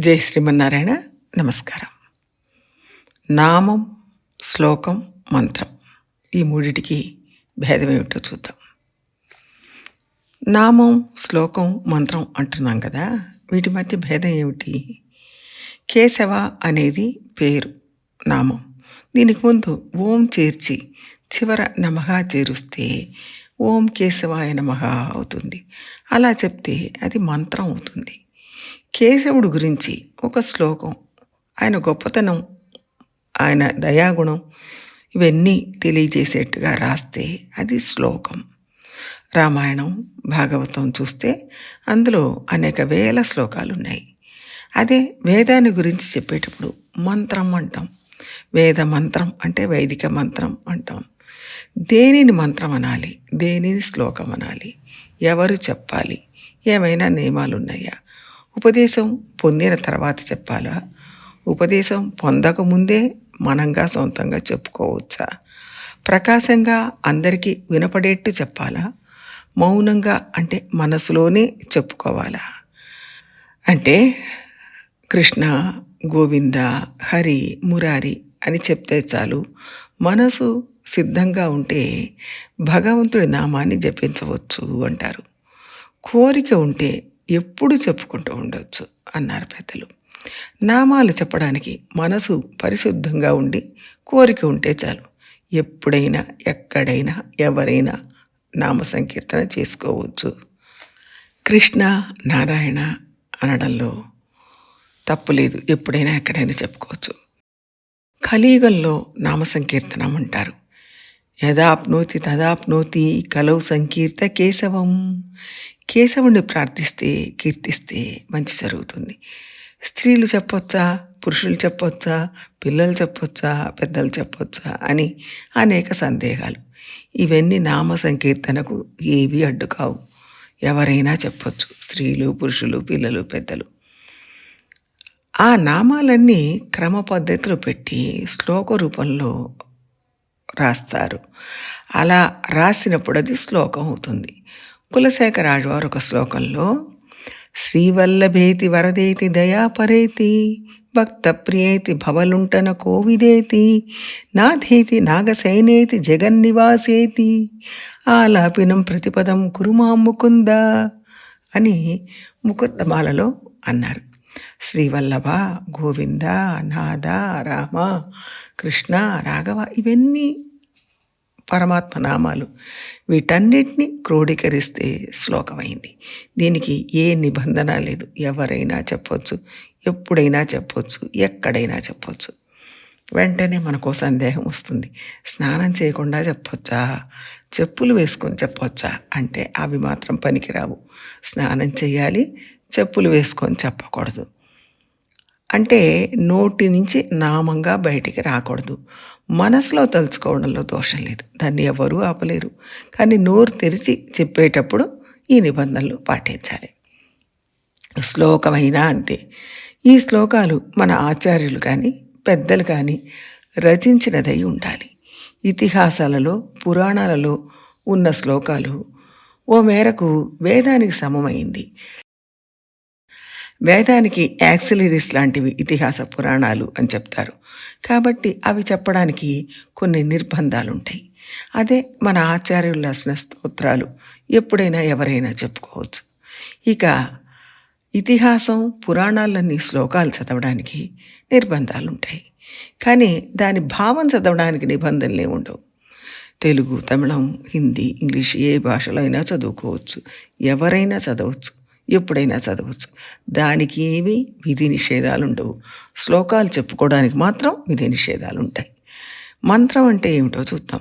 జై శ్రీమన్నారాయణ. నమస్కారం. నామం శ్లోకం మంత్రం. ఈ మూడిటికి భేదం ఏమిటో చూద్దాం. నామం శ్లోకం మంత్రం అంటున్నాం కదా వీటి మధ్య భేదం ఏమిటి? కేశవ అనేది పేరు నామం. దీనికి ముందు ఓం చేర్చి చివర నమః చేరుస్తే ఓం కేశవాయ నమః అవుతుంది. అలా చెప్తే అది మంత్రం అవుతుంది. కేశవుడు గురించి ఒక శ్లోకం. ఆయన గొప్పతనం ఆయన దయాగుణం ఇవన్నీ తెలియజేసేట్టుగా రాస్తే అది శ్లోకం. రామాయణం భాగవతం చూస్తే అందులో అనేక వేల శ్లోకాలు ఉన్నాయి అదే వేదాన్ని గురించి చెప్పేటప్పుడు మంత్రం అంటాం. వేద మంత్రం అంటే వైదిక మంత్రం అంటాం. దేనిని మంత్రం అనాలి? దేనిని శ్లోకం అనాలి? ఎవరు చెప్పాలి? ఏమైనా నియమాలు ఉన్నాయా ఉపదేశం పొందిన తర్వాత చెప్పాలా? ఉపదేశం పొందకముందే మనంగా సొంతంగా చెప్పుకోవచ్చా? ప్రకాశంగా అందరికీ వినపడేట్టు చెప్పాలా? మౌనంగా అంటే మనసులోనే చెప్పుకోవాలా? అంటే కృష్ణ గోవింద హరి మురారి అని చెప్తే చాలు. మనసు సిద్ధంగా ఉంటే భగవంతుడి నామాన్ని జపించవచ్చు అంటారు. కోరిక ఉంటే ఎప్పుడు చెప్పుకుంటూ ఉండొచ్చు అన్నారు పెద్దలు. నామాలు చెప్పడానికి మనసు పరిశుద్ధంగా ఉండి కోరిక ఉంటే చాలు. ఎప్పుడైనా ఎక్కడైనా ఎవరైనా నామ సంకీర్తన చేసుకోవచ్చు. కృష్ణ నారాయణ అనడంలో తప్పు లేదు. ఎప్పుడైనా ఎక్కడైనా చెప్పుకోవచ్చు. కలియుగంలో నామ సంకీర్తనం అంటారు. యదాప్నోతి తదాప్నోతి కలవు సంకీర్త కేశవం. కేశవుణ్ణి ప్రార్థిస్తే కీర్తిస్తే మంచి జరుగుతుంది. స్త్రీలు చెప్పొచ్చా? పురుషులు చెప్పొచ్చా? పిల్లలు చెప్పొచ్చా? పెద్దలు చెప్పొచ్చా? అని అనేక సందేహాలు. ఇవన్నీ నామ సంకీర్తనకు ఏవి అడ్డుకావు. ఎవరైనా చెప్పొచ్చు. స్త్రీలు పురుషులు పిల్లలు పెద్దలు. ఆ నామాలన్నీ క్రమ పద్ధతిలో పెట్టి శ్లోక రూపంలో రాస్తారు. అలా రాసినప్పుడు అది శ్లోకం అవుతుంది. కులశేఖరాజు వారు ఒక శ్లోకంలో శ్రీవల్లభేతి వరదేతి దయాపరేతి భక్త ప్రియేతి భవలుంటన కోవిదేతి నాథేతి జగన్ జగన్నివాసేతి ఆలాపినం ప్రతిపదం కురుమా ముకుంద అని ముకుందమాలలో అన్నారు. శ్రీవల్లభ గోవింద నాద రామ కృష్ణ రాఘవ ఇవన్నీ పరమాత్మ నామాలు. వీటన్నిటిని క్రోడీకరిస్తే శ్లోకమైంది. దీనికి ఏ నిబంధన లేదు. ఎవరైనా చెప్పొచ్చు ఎప్పుడైనా చెప్పొచ్చు ఎక్కడైనా చెప్పొచ్చు. వెంటనే మనకు సందేహం వస్తుంది. స్నానం చేయకుండా చెప్పొచ్చా? చెప్పులు వేసుకొని చెప్పొచ్చా? అంటే అవి మాత్రం పనికిరావు. స్నానం చేయాలి చెప్పులు వేసుకొని చెప్పకూడదు. అంటే నోటి నుంచి నామంగా బయటికి రాకూడదు. మనసులో తలుచుకోవడంలో దోషం లేదు. దాన్ని ఎవరూ ఆపలేరు. కానీ నోరు తెరిచి చెప్పేటప్పుడు ఈ నిబంధనలు పాటించాలి. శ్లోకమైనా అంతే. ఈ శ్లోకాలు మన ఆచార్యులు కానీ పెద్దలు కానీ రచించినదై ఉండాలి. ఇతిహాసాలలో పురాణాలలో ఉన్న శ్లోకాలు ఓ మేరకు వేదానికి సమమైంది. వేదానికి యాక్సిలరీస్ లాంటివి ఇతిహాస పురాణాలు అని చెప్తారు. కాబట్టి అవి చెప్పడానికి కొన్ని నిర్బంధాలు ఉంటాయి అదే మన ఆచార్యులు రాసిన స్తోత్రాలు ఎప్పుడైనా ఎవరైనా చెప్పుకోవచ్చు. ఇక ఇతిహాసం పురాణాలన్నీ శ్లోకాలు చదవడానికి నిర్బంధాలు ఉంటాయి కానీ దాని భావం చదవడానికి నిబంధనలే ఉండవు. తెలుగు తమిళం హిందీ ఇంగ్లీష్ ఏ భాషలో అయినా చదువుకోవచ్చు. ఎవరైనా చదవచ్చు. ఎప్పుడైనా చదవచ్చు. దానికి ఏమీ విధి నిషేధాలు ఉండవు శ్లోకాలు చెప్పుకోవడానికి మాత్రం విధి నిషేధాలు ఉంటాయి మంత్రం అంటే ఏమిటో చూద్దాం.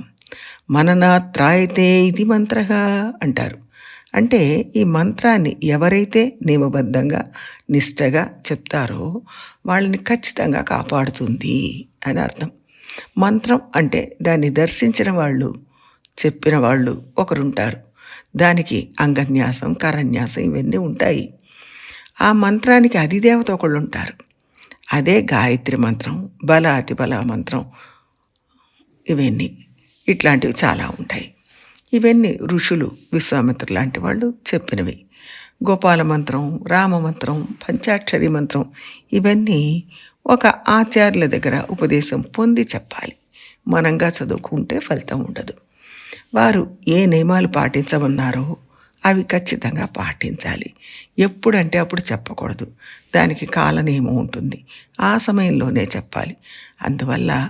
మననాత్రాయితే ఇది మంత్ర అంటారు. అంటే ఈ మంత్రాన్ని ఎవరైతే నియమబద్ధంగా నిష్టగా చెప్తారో వాళ్ళని ఖచ్చితంగా కాపాడుతుంది అని అర్థం. మంత్రం అంటే దాన్ని దర్శించిన వాళ్ళు చెప్పిన వాళ్ళు ఒకరుంటారు. దానికి అంగన్యాసం కరన్యాసం ఇవన్నీ ఉంటాయి. ఆ మంత్రానికి అధిదేవత ఒకళ్ళు ఉంటారు అదే గాయత్రి మంత్రం బల అతిబల మంత్రం ఇవన్నీ. ఇట్లాంటివి చాలా ఉంటాయి. ఇవన్నీ ఋషులు విశ్వామిత్ర లాంటి వాళ్ళు చెప్పినవి. గోపాల మంత్రం రామ మంత్రం పంచాక్షరి మంత్రం ఇవన్నీ ఒక ఆచార్యుల దగ్గర ఉపదేశం పొంది చెప్పాలి. మనంగా చదువుకుంటే ఫలితం ఉండదు. వారు ఏ నియమాలు పాటించమన్నారో అవి ఖచ్చితంగా పాటించాలి. ఎప్పుడంటే అప్పుడు చెప్పకూడదు. దానికి కాల నియమం ఉంటుంది. ఆ సమయంలోనే చెప్పాలి. అందువల్ల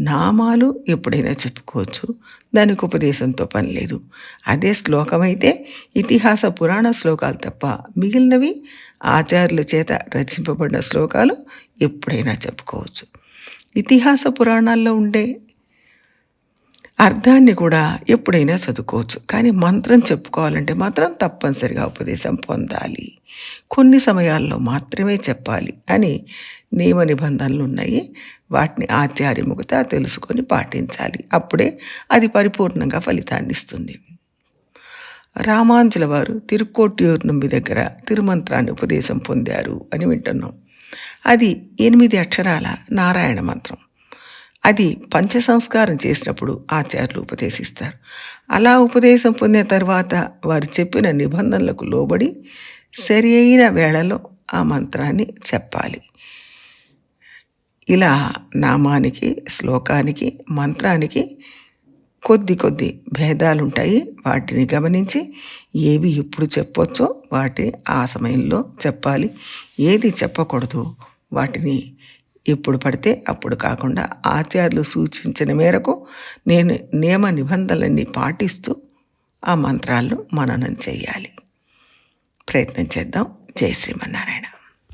నామాలు ఎప్పుడైనా చెప్పుకోవచ్చు. దానికి ఉపదేశంతో పని లేదు. అదే శ్లోకం అయితే ఇతిహాస పురాణ శ్లోకాలు తప్ప మిగిలినవి ఆచార్యుల చేత రచింపబడిన శ్లోకాలు ఎప్పుడైనా చెప్పుకోవచ్చు. ఇతిహాస పురాణాల్లో ఉండే అర్థాన్ని కూడా ఎప్పుడైనా చదువుకోవచ్చు. కానీ మంత్రం చెప్పుకోవాలంటే మాత్రం తప్పనిసరిగా ఉపదేశం పొందాలి. కొన్ని సమయాల్లో మాత్రమే చెప్పాలి. అని నియమ నిబంధనలు ఉన్నాయి. వాటిని ఆచార్యముఖత తెలుసుకొని పాటించాలి. అప్పుడే అది పరిపూర్ణంగా ఫలితాన్ని ఇస్తుంది. రామాంజుల వారు తిరుక్కోట్యూరు నుంబి దగ్గర తిరుమంత్రాన్ని ఉపదేశం పొందారు అని వింటున్నాం. అది ఎనిమిది అక్షరాల నారాయణ మంత్రం. అది పంచ సంస్కారం చేసినప్పుడు ఆచార్యులు ఉపదేశిస్తారు. అలా ఉపదేశం పొందిన తర్వాత వారు చెప్పిన నిబంధనలకు లోబడి సరి అయిన వేళలో ఆ మంత్రాన్ని చెప్పాలి. ఇలా నామానికి శ్లోకానికి మంత్రానికి కొద్ది కొద్ది భేదాలు ఉంటాయి వాటిని గమనించి ఏవి ఎప్పుడు చెప్పొచ్చో వాటిని ఆ సమయంలో చెప్పాలి. ఏది చెప్పకూడదు వాటిని ఎప్పుడు పడితే అప్పుడు కాకుండా ఆచార్యులు సూచించిన మేరకు నేను నియమ నిబంధనలన్నీ పాటిస్తూ ఆ మంత్రాలను మననం చేయాలి. ప్రయత్నం చేద్దాం. జై శ్రీమన్నారాయణ.